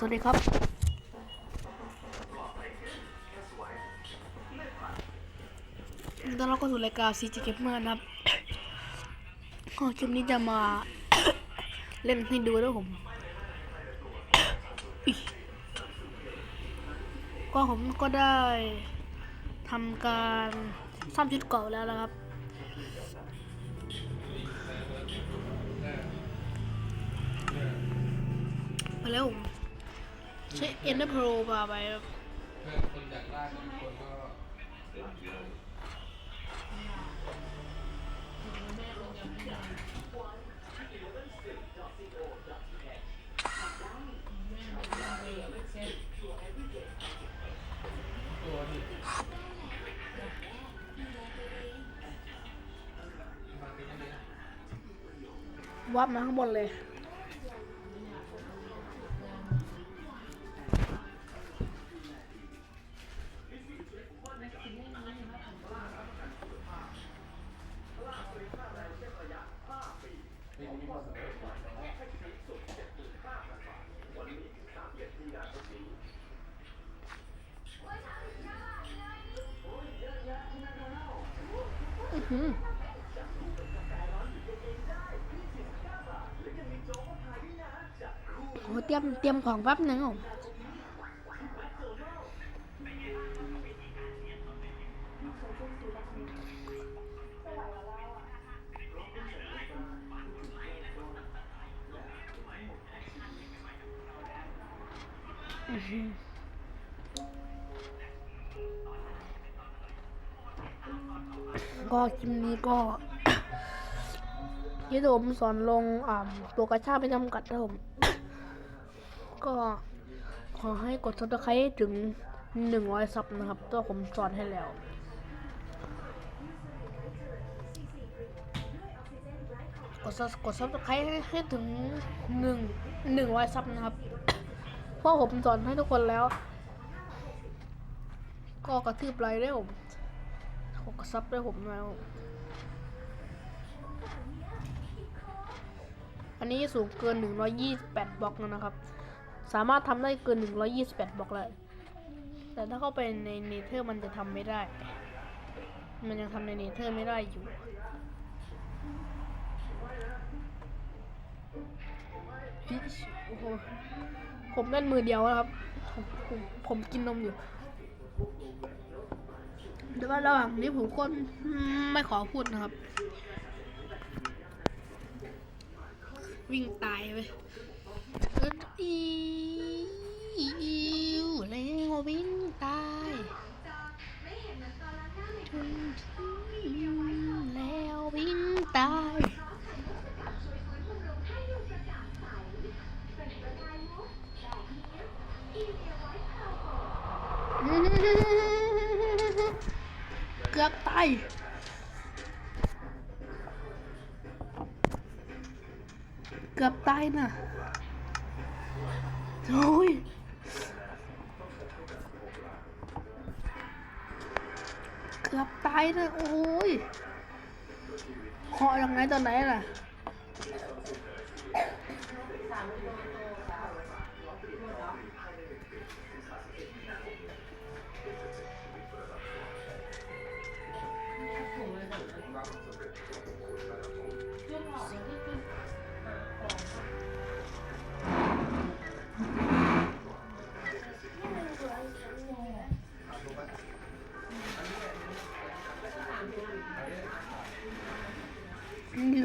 สวัสดีครับ ตอนเราก็สู่รายการ CG Gamer นะครับก็คลิปนี้จะมา เล่นให้ดูด้วยผม อิ๊ย ก็ผมก็ได้ทำการซ่อมชุดเก่าแล้วนะครับ ไปแล้วผมใช้เอ็นเดอร์โปรมาไปครับ วับมาข้างบนเลย เตรียมเตรียมของแป๊บนึงผมอื้อหือก็คลิปนี้ก็ที่ผมสอนลงอ่าตัวกระชากไม่จำกัดครับผม ก็ขอให้กดซับสไครต์ถึงหนึ่งร้อยซับนะครับตัวผมสอนให้แล้วกดซับกดซับสไครต์ให้ให้ถึงหนึ่งหนึ่งร้อยซับนะครับเพราะผมสอนให้ทุกคนแล้ว ก็กระทืบไลค์ได้ผมกดซับได้ผมแล้วอันนี้สูงเกิน 128 บล็อกแล้วนะครับ สามารถทำได้เกิน 128บล็อกเลย แต่ถ้าเข้าไปในเนเธอร์มันจะทำไม่ได้ มันยังทำในเนเธอร์ไม่ได้อยู่ โอ้โห ผมเล่นมือเดียวนะครับ ผมผมผมกินนมอยู่ แต่ว่าระหว่างนี้ผมก็ไม่ขอพูดนะครับ วิ่งตายไปเอิ้นอี กือบตายเกือบตายน่ะโอ้ยเกือบตายนะโอ้ยเหาะยังไงตอนไหนล่ะ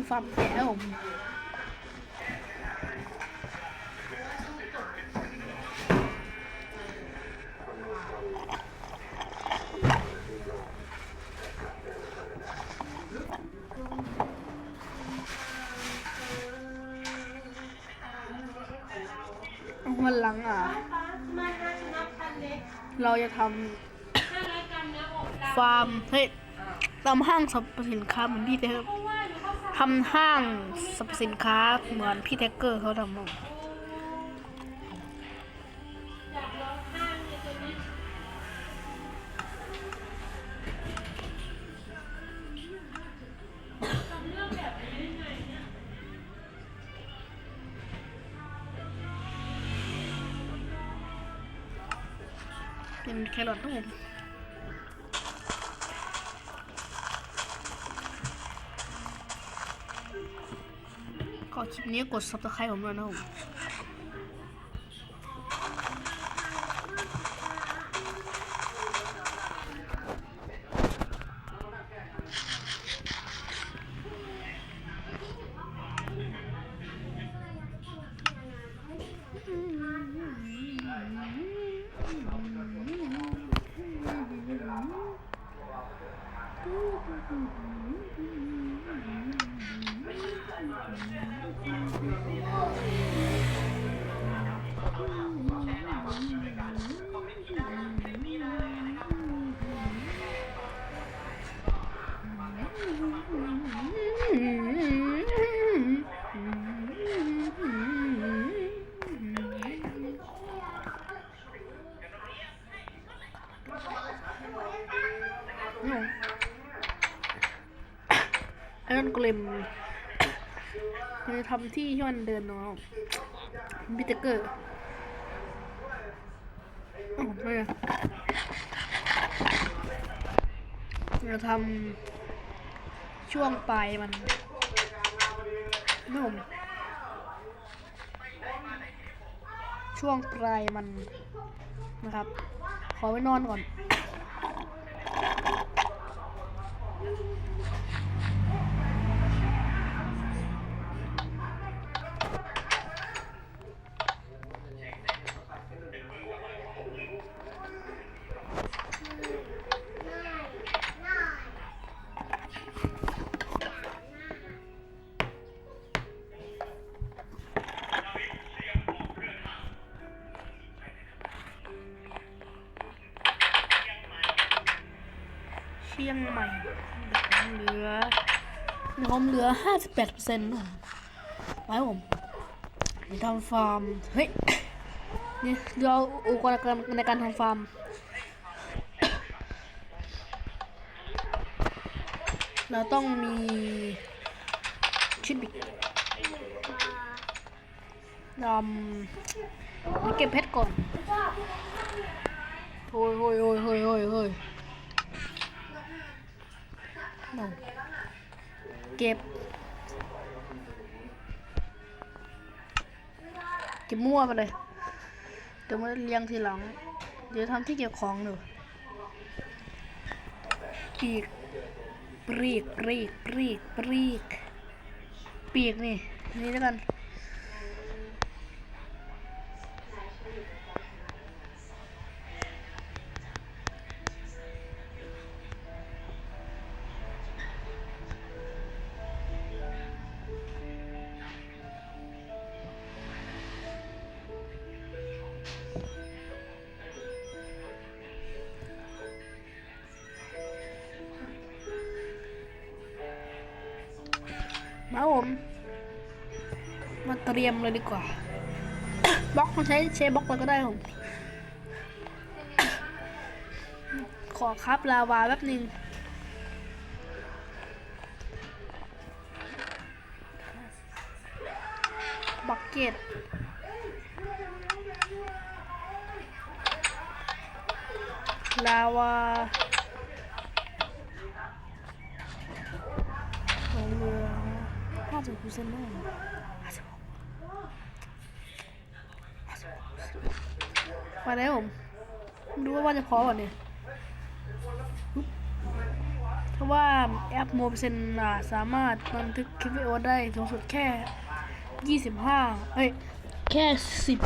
ฟาร์มแกะผมวันหลังอะ เราจะทำฟาร์มเฮ้ยทำห้างสรรพสินค้าเหมือนพี่เทค ทำห้างสรรพสินค้าเหมือนพี่แท็กเกอร์เขาทำมั้งเป็นแครอทด้วย มก็คลิปนี้กด subscribe ผมด้ำที่ที่มันเดินเนาะบิตเกอร์โอ้ไม่เราทำช่วงปลายมันนี่ผมช่วงปลายมันนะครับ ขอไปนอนก่อน เชียงใหม่เหลือน้อมเหลือห้าสิบแปดเปอร์เซ็นต์ไปผมทำฟาร์ม เฮ้ยนี่เราอุปกรณ์ในการทำฟาร์มเราต้องมีชิดบิกดำเก็บเพชรก่อนโอ้ยโอ้ยโอ้ยโอ้ยโอ้ย โอ้ย no เก็บ เก็บมั่วไปเลย เดี๋ยวมาเรียงทีหลัง เดี๋ยวทำที่เก็บของหนูปีกปรีกปรีกปรีกปรีกปีกนี่ นี่แล้วกัน เตรียมเลยดีกว่า บล็อกมาใช้ใช้บล็อกเลยก็ได้ผมขอครับลาวาแป๊บหนึ่งบักเก็ตลาวาลงเรือห้าสิบเปอร์เซ็นต์ได้ห้าสิบ ไปแล้วผมดูว่าว่าจะพอก่อนเนี่ยเพราะว่าแอปโมเปเซนสามารถบันทึกคลิปวิดีโอได้สูงสุดแค่ยี่สิบห้าเอ้ย แค่สิบ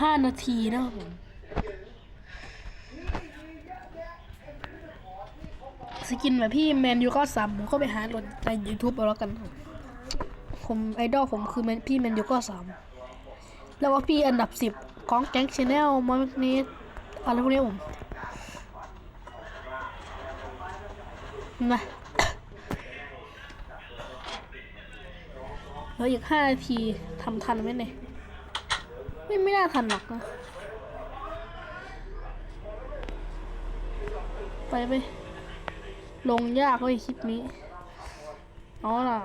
ห้านาทีนะครับผมสกินแบบพี่แมนยูก็สามผมก็ไปหาโหลดใน YouTube เอาแล้วกัน ผมไอดอลผมคือพี่แมนยูก็สามแล้วว่าพี่อันดับสิบ ของแก๊งชาแนลมาร์กนี้อะไรพวกนี้ผมนะแล้วอีกห้านาทีทำทันไหมเนี่ยไม่ไม่น่าทันหรอกนะ ไปไป ลงยากเว้ยคลิปนี้อ๋อเหรอ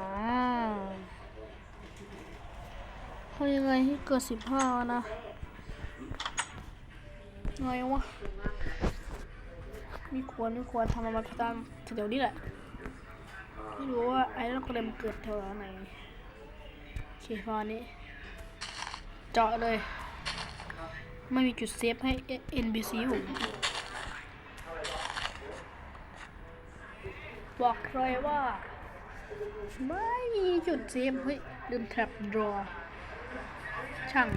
ทำยังไงให้เกิดสิบห้านะ ไงวะไม่ควรไม่ควรทำมันมาตามแถวนี้แหละไม่รู้ว่าไอ้รอนโกเลมเกิดแถวไหนโอเคพอนี้ เจาะเลย ไม่มีจุดเซฟให้ NBC ผมบอกเลยว่า ไม่มีจุดเซฟเฮ้ยลืมแท็บดรอช่าง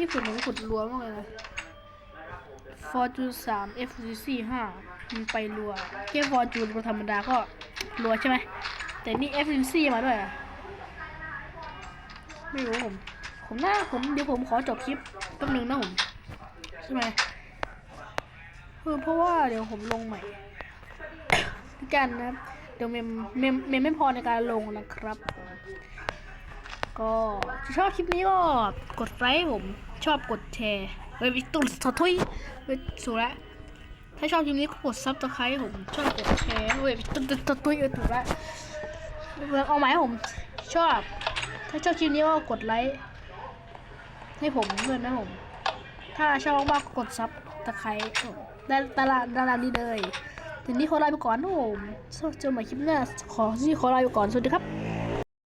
ที่ขุดผมขุดรัวมากเลยนะฟอร์จูนสาม FCC ห้ามันไปรัวแค่ฟอร์จูนธรรมดาก็รัวใช่ไหม แต่นี่ FCC มาด้วยอะไม่รู้ผม ผมน่าผมเดี๋ยวผมขอจบคลิปแป๊บนึงนะผม ใช่ไหมคือเพราะว่าเดี๋ยวผมลงใหม่กันนะเดี๋ยวเมมเมมเมมไม่พอในการลงนะครับ ก็ชอบคลิปนี้ก็กดไลค์ผม ชอบกดแชร์เฮ้ยตุ่นสะทุยเฮ้ยสูละถ้าชอบคลิปนี้ก็กดซับสไครต์ผมชอบกดแชร์เฮ้ยตุ่นสะทุยเออถูกละเอาไหมผมชอบ ถ้าชอบคลิปนี้ก็กดไลค์ให้ผมด้วยนะผม ถ้าชอบมากๆก็กดซับตะไคร้ผมได้ตารางดารานี้เลยทีนี้ขอลาไปก่อนนะผมเจอกันใหม่คลิปหน้าขอที่ขอลาไปก่อนสวัสดีครับ